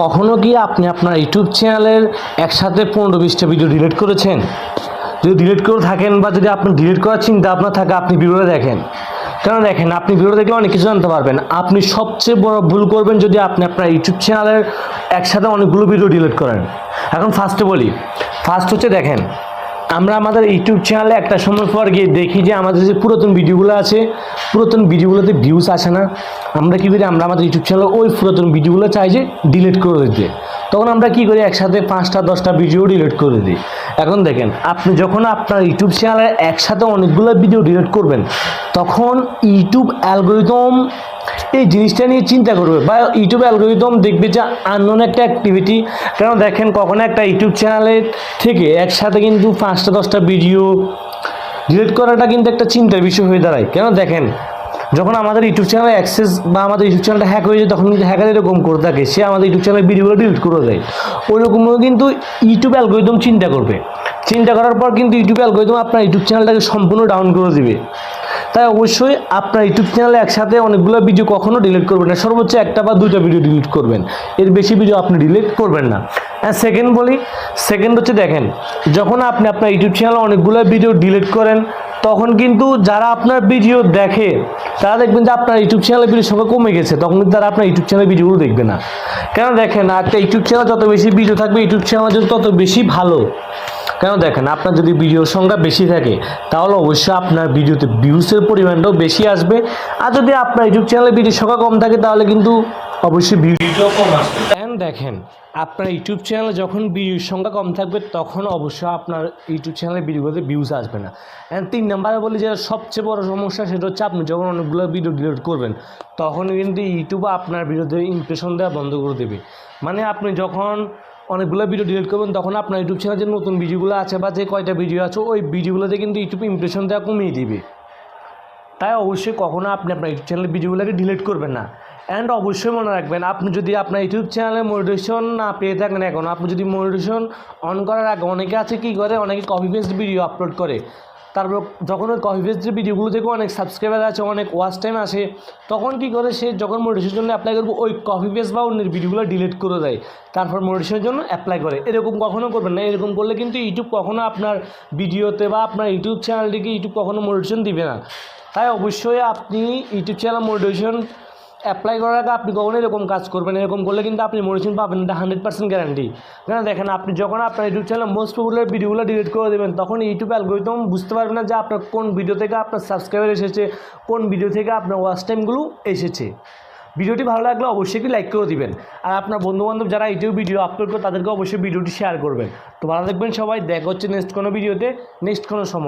কখনো কি আপনি আপনার ইউটিউব চ্যানেলের একসাথে পনেরো বিশটা ভিডিও ডিলিট করেছেন? যদি ডিলিট করে থাকেন বা যদি আপনি ডিলিট করার চিন্তা আপনার থাকে, আপনি ভিডিওটা দেখেন। কেন দেখেন, আপনি ভিডিও দেখলে অনেক কিছু জানতে পারবেন। আপনি সবচেয়ে বড় ভুল করবেন যদি আপনি আপনার ইউটিউব চ্যানেলের একসাথে অনেকগুলো ভিডিও ডিলিট করেন। এখন ফার্স্টে বলি ফার্স্ট হচ্ছে দেখেন আমরা আমাদের ইউটিউব চ্যানেলে একটা সময় পর গিয়ে দেখি যে আমাদের যে পুরাতন ভিডিওগুলো আছে, পুরাতন ভিডিওগুলোতে ভিউজ আসে না। আমরা কী করি? আমরা আমাদের ইউটিউব চ্যানেলে ওই পুরাতন ভিডিওগুলো চাই যে ডিলিট করে দিতে। তখন আমরা কি করি? একসাথে পাঁচটা, দশটা ভিডিও ডিলিট করে দিই। এখন দেখেন, আপনি যখন আপনার ইউটিউব চ্যানেলে একসাথে অনেকগুলো ভিডিও ডিলিট করবেন, তখন ইউটিউব অ্যালগোরিদম এই জিনিসটা নিয়ে চিন্তা করবে। বা ইউটিউব অ্যালগোরিদম দেখবে যে আননোন একটা অ্যাক্টিভিটি কারণ দেখেন কখনো একটা ইউটিউব চ্যানেলের থেকে একসাথে কিন্তু পাঁচটা, দশটা ভিডিও ডিলিট করাটা কিন্তু একটা চিন্তার বিষয় হয়ে দাঁড়ায়। কেন দেখেন? যখন আমাদের ইউটিউব চ্যানেলে অ্যাক্সেস বা আমাদের ইউটিউব চ্যানেলটা হ্যাক হয়ে যায়, তখন কিন্তু হ্যাকার এরকম করে থাকে। সে আমাদের ইউটিউব চ্যানেলের ভিডিওগুলো ডিলিট করে দেয়। ওইরকমও কিন্তু ইউটিউব অ্যালগোরিদম চিন্তা করবে। চিন্তা করার পর কিন্তু ইউটিউব অ্যালগোরিদম আপনার ইউটিউব চ্যানেলটাকে সম্পূর্ণ ডাউন করে দিবে। তাই অবশ্যই আপনার ইউটিউব চ্যানেলে একসাথে অনেকগুলো ভিডিও কখনো ডিলিট করবেন না, সর্বোচ্চ একটা বা দুটো ভিডিও ডিলিট করবেন। এর বেশি ভিডিও আপনি ডিলিট করবেন না। হ্যাঁ সেকেন্ড বলি সেকেন্ড হচ্ছে দেখেন, যখন আপনি আপনার ইউটিউব চ্যানেলে অনেকগুলো ভিডিও ডিলিট করেন, তখন কিন্তু যারা আপনার ভিডিও দেখে, তারা দেখবেন যে আপনার ইউটিউব চ্যানেলের ভিডিও সংখ্যা কমে গেছে। তখন কিন্তু তারা আপনার ইউটিউব চ্যানেলের ভিডিওগুলো দেখবে না। কেন দেখেন? একটা ইউটিউব চ্যানেল যত বেশি ভিডিও থাকবে ইউটিউব চ্যানেল তত বেশি ভালো। কেন দেখেন আপনার যদি ভিডিওর সংখ্যা বেশি থাকে তাহলে অবশ্যই আপনার ভিডিওতে ভিউসের পরিমাণটাও বেশি আসবে। আর যদি আপনার ইউটিউব চ্যানেলে ভিডিও সংখ্যা কম থাকে তাহলে কিন্তু অবশ্যই ভিডিওটাও কম আসবে। দেখেন আপনার ইউটিউব চ্যানেলে যখন ভিডিওর সংখ্যা কম থাকবে তখন অবশ্যই আপনার ইউটিউব চ্যানেলে ভিডিওগুলোতে ভিউজ আসবে না। অ্যান্ড তিন নাম্বারে বলি যে সবচেয়ে বড় সমস্যা সেটা হচ্ছে আপনি যখন অনেকগুলো ভিডিও ডিলিট করবেন তখন কিন্তু ইউটিউব আপনার ভিডিওতে ইমপ্রেশন দেওয়া বন্ধ করে দেবে। মানে আপনি যখন অনেকগুলো ভিডিও ডিলিট করবেন, তখন আপনার ইউটিউব চ্যানেলে যে নতুন ভিডিওগুলো আছে বা যে কয়টা ভিডিও আছে, ওই ভিডিওগুলোতে কিন্তু ইউটিউব ইমপ্রেশন দেওয়া কমিয়ে দিবে। তাই অবশ্যই কখনো আপনি আপনার ইউটিউব চ্যানেলের ভিডিওগুলোকে ডিলিট করবেন না। অ্যান্ড অবশ্যই মনে রাখবেন, আপনি যদি আপনার ইউটিউব চ্যানেলে মোটিভেশন না পেয়ে থাকেন এখন, আপনি যদি মোটিভেশন অন করার আগে অনেকে আছে কি করে, অনেকে কপি পেস্ট ভিডিও আপলোড করে। তারপর যখন ওই কপি পেস্ট ভিডিওগুলো থেকে অনেক সাবস্ক্রাইবার আছে, অনেক ওয়াচ টাইম আসে, তখন কি করে সে যখন মোটিভেশনের জন্য অ্যাপ্লাই করবে, ওই কফি পেস্ট বা অন্যের ভিডিওগুলো ডিলিট করে দেয়। তারপর মোটিভেশনের জন্য অ্যাপ্লাই করে। এরকম কখনো করবেন না, এরকম করলে কিন্তু ইউটিউব কখনো আপনার ভিডিওতে বা আপনার ইউটিউব চ্যানেলটিকে ইউটিউব কখনো মোটিভেশন দিবে না। তাই অবশ্যই আপনি ইউটিউব চ্যানেল মোটিভেশন অ্যাপ্লাই করার আগে আপনি কখনো এরকম কাজ করবেন, এরকম করলে কিন্তু আপনি মোটিভেশন পাবেন, এটা হান্ড্রেড পার্সেন্ট গ্যারান্টি কেন দেখেন, আপনি যখন আপনার ইউটিউব চ্যানেল মোস্ট পপুলার ভিডিওগুলো ডিলিট করে দেবেন, তখন ইউটিউব অ্যালগোরিদম বুঝতে পারবে না যে আপনার কোন ভিডিও থেকে আপনার সাবস্ক্রাইবার এসেছে, কোন ভিডিও থেকে আপনার ওয়াচ টাইমগুলো এসেছে। ভিডিওটি ভালো লাগলে অবশ্যই লাইক করে দিবেন। আর আপনার বন্ধুবান্ধব যারা ইউটিউব ভিডিও আপলোড করে, তাদেরকে অবশ্যই ভিডিওটি শেয়ার করবেন। তো ভালো থাকবেন সবাই, দেখা হচ্ছে নেক্সট কোনো ভিডিওতে নেক্সট কোনো সময়।